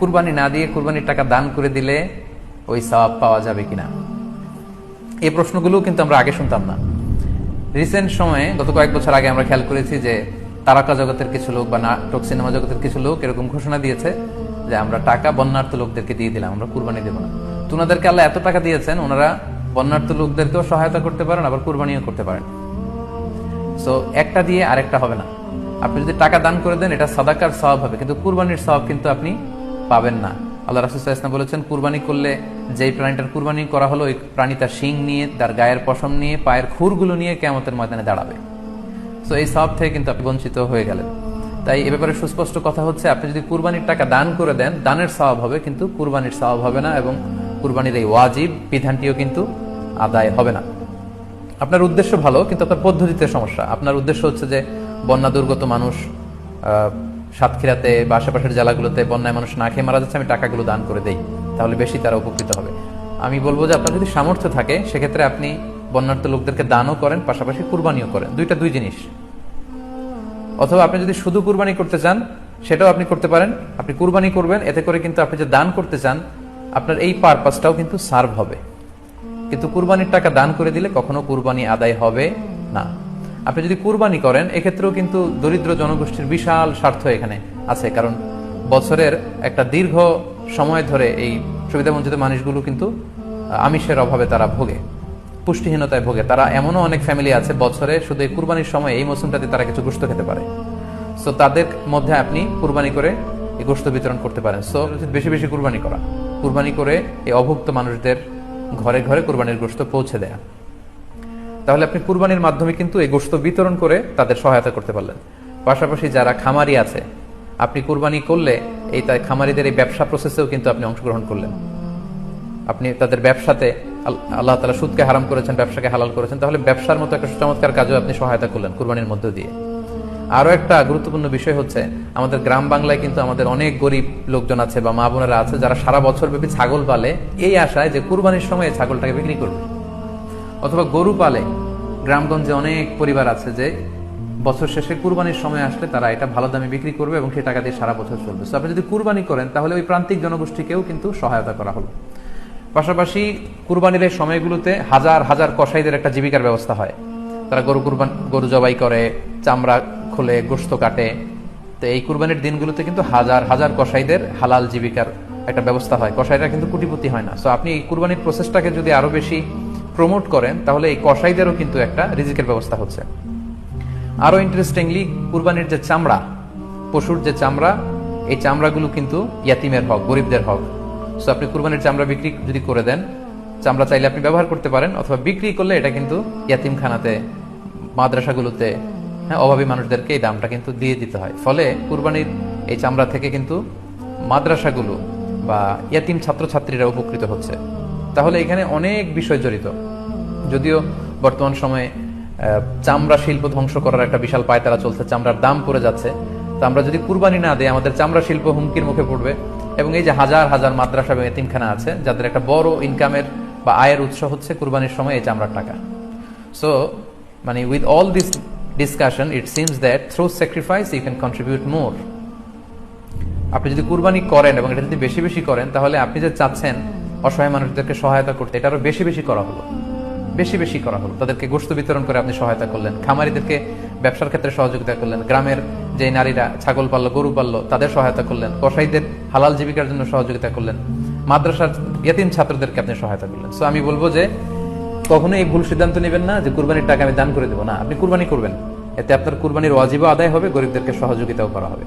কুরবানি না দিয়ে কুরবানির টাকা দান করে দিলে ওই সওয়াব পাওয়া যাবে কিনা? এই প্রশ্নগুলো কিন্তু আমরা আগে শুনতাম না। রিসেন্ট সময়ে, গত কয়েক বছর আগে আমরা খেয়াল করেছি যে তারকা জগতের কিছু লোক বা নাটক, সিনেমা জগতের কিছু লোক এরকম ঘোষণা দিয়েছে যে আমরা টাকা বন্যার্থ লোকদেরকে দিয়ে দিলাম, আমরা কুরবানি দেবো না। তো ওনাদেরকে আল্লাহ এত টাকা দিয়েছেন, ওনারা বন্যার্থ লোকদেরকেও সহায়তা করতে পারেন, আবার কুরবানিও করতে পারেন। সো একটা দিয়ে আরেকটা হবে না। আপনি যদি টাকা দান করে দেন, এটা সাদাকার সওয়াব হবে, কিন্তু কুরবানির সওয়াব কিন্তু আপনি পাবেন না। আল্লাহ রাসুল ইসলাম বলেছেন, কুরবানি করলে যেই প্রাণীটার কুরবানি করা হলো, ওই প্রাণী তার শিং নিয়ে, তার গায়ের পশম নিয়ে, পায়ের খুরগুলো নিয়ে কেমতের ময়দানে দাঁড়াবে। তো এই সব থেকে কিন্তু আপনি বঞ্চিত হয়ে গেলেন। তাই এ ব্যাপারে সুস্পষ্ট কথা হচ্ছে, আপনি যদি কুরবানির টাকা দান করে দেন, দানের স্বভাব হবে, কিন্তু কুরবানির স্বভাব হবে না এবং কুরবানির এই ওয়াজিব বিধানটিও কিন্তু আদায় হবে না। আপনার উদ্দেশ্য ভালো, কিন্তু আপনার পদ্ধতিতে সমস্যা। আপনার উদ্দেশ্য হচ্ছে যে, বন্যা দুর্গত মানুষ সাতক্ষীরাতে বা আশেপাশের জেলাগুলোতে বন্যায় মানুষ না খেয়ে মারা যাচ্ছে, আমি টাকাগুলো দান করে দেই। তাহলে বেশি তারা উপকৃত হবে। আমি বলব যে আপনার যদি সামর্থ্য থাকে, সেক্ষেত্রে আপনি বন্যার্থ লোকদেরকে দানও করেন, পাশাপাশি কুরবানিও করেন। দুইটা দুই জিনিস। অথবা আপনি যদি শুধু কুরবানি করতে চান, সেটাও আপনি করতে পারেন। আপনি কুরবানি করবেন, এতে করে কিন্তু আপনি যে দান করতে চান, আপনার এই পারপাসটাও কিন্তু সার্ভ হবে। কিন্তু কুরবানির টাকা দান করে দিলে কখনো কুরবানি আদায় হবে না। আপনি যদি কুরবানি করেন, এক্ষেত্রেও কিন্তু দরিদ্র জনগোষ্ঠীর বিশাল স্বার্থ এখানে আছে। কারণ বছরের একটা দীর্ঘ সময় ধরে এই সুবিধাবঞ্চিত মানুষগুলো কিন্তু আমিষের অভাবে তারা ভোগে, পুষ্টিহীনতায় ভোগে। তারা এমনও অনেক ফ্যামিলি আছে, বছরে শুধু এই কুরবানির সময় এই মৌসুমটাতে তারা কিছু গোস্ত খেতে পারে। সো তাদের মধ্যে আপনি কুরবানি করে এই গোস্ত বিতরণ করতে পারেন। সো বেশি বেশি কুরবানি করা। কুরবানি করে এই অভুক্ত মানুষদের ঘরে ঘরে কুরবানির গোস্ত পৌঁছে দেয়া। তাহলে আপনি কুরবানির মাধ্যমে কিন্তু এই গোস্ত বিতরণ করে তাদের সহায়তা করতে পারলেন। পাশাপাশি যারা খামারি আছে, আপনি কুরবানি করলে এই তাই খামারিদের এই ব্যবসা প্রসেসেও কিন্তু আপনি অংশগ্রহণ করলেন। আপনি তাদের ব্যবসাতে আল্লাহ তালা সুদকে হারাম করেছেন, ব্যবসাকে হালাল করেছেন, তাহলে ব্যবসার মতো একটা চমৎকার কাজও আপনি সহায়তা করলেন কুরবানির মধ্য দিয়ে। আরও একটা গুরুত্বপূর্ণ বিষয় হচ্ছে, আমাদের গ্রাম বাংলায় কিন্তু আমাদের অনেক গরিব লোকজন আছে বা মা বোনেরা আছে, যারা সারা বছর ব্যাপী ছাগল পালে, এই আশায় যে কুরবানির সময় ছাগলটাকে বিক্রি করবে। অথবা গরু পালে গ্রামগঞ্জে অনেক পরিবার আছে যে বছর শেষে কুরবানির সময় আসলে তারা এটা ভালো দামে বিক্রি করবে এবং সেই টাকা দিয়ে সারা বছর চলবে। So আপনি যদি কুরবানি করেন, তাহলে ওই প্রান্তিক জনগোষ্ঠীকেও কিন্তু সহায়তা করা হলো। পাশাপাশি কুরবানির এই সময়গুলোতে হাজার হাজার কসাইদের একটা জীবিকার ব্যবস্থা হয়। তারা গরু কুরবান, গরু জবাই করে, চামড়া খুলে, গোস্ত কাটে। তো এই কুরবানির দিনগুলোতে কিন্তু হাজার হাজার কসাইদের হালাল জীবিকার একটা ব্যবস্থা হয়। কসাইরা কিন্তু কোটিপতি হয় না। সো আপনি এই কুরবানির প্রসেসটাকে যদি আরও বেশি প্রমোট করেন, তাহলে এই কসাইদেরও কিন্তু একটা রিজিকের ব্যবস্থা হচ্ছে। আরও ইন্টারেস্টিংলি কুরবানির যে চামড়া, পশুর যে চামড়া, এই চামড়াগুলো কিন্তু ইয়াতিমের হক, গরিবদের হক। সো আপনি কুরবানির চামড়া বিক্রি যদি করে দেন, চামড়া চাইলে আপনি ব্যবহার করতে পারেন, অথবা বিক্রি করলে এটা কিন্তু ইয়াতিমখানাতে, মাদ্রাসাগুলোতে হ্যাঁ অভাবী মানুষদেরকে এই দামটা কিন্তু দিয়ে দিতে হয়। ফলে কুরবানির এই চামড়া থেকে কিন্তু মাদ্রাসাগুলো বা ইয়াতিম ছাত্রছাত্রীরা উপকৃত হচ্ছে। তাহলে এখানে অনেক বিষয় জড়িত। যদিও বর্তমান সময়ে চামড়া শিল্প ধ্বংস করার একটা বিশাল পায়তারা চলছে, চামড়ার দাম পড়ে যাচ্ছে। তো আমরা যদি কুরবানি না দিই, আমাদের চামড়া শিল্প হুমকির মুখে পড়বে। এবং এই যে হাজার হাজার মাদ্রাসা এবং এতিমখানা আছে, যাদের একটা বড় ইনকামের বা আয়ের উৎস হচ্ছে কুরবানির সময় এই চামড়ার টাকা। সো মানে with all this discussion it seems that through sacrifice you can contribute more আপনি যদি কুরবানি করেন এবং এটা যদি বেশি বেশি করেন, তাহলে আপনি যে চাচ্ছেন অসহায় মানুষদেরকে সহায়তা করতে, এটা আরও বেশি বেশি করা হলো। বেশি বেশি করা হলো। তাদেরকে গোস্ত বিতরণ করে আপনি সহায়তা করলেন। খামারিদেরকে ব্যবসার ক্ষেত্রে সহযোগিতা করলেন। গ্রামের যে নারীরা ছাগল পাললো, গরু পাললো, তাদের সহায়তা করলেন। কসাইদের হালাল জীবিকার জন্য সহযোগিতা করলেন। মাদ্রাসার ইয়াতিম ছাত্রদেরকে আপনি সহায়তা করলেন। সো আমি বলব যে কখনো এই ভুল সিদ্ধান্ত নেবেন না যে কুরবানির টাকা আমি দান করে দেবো। না, আপনি কুরবানি করবেন। এতে আপনার কুরবানির ওয়াজিবও আদায় হবে, গরিবদেরকে সহযোগিতাও করা হবে।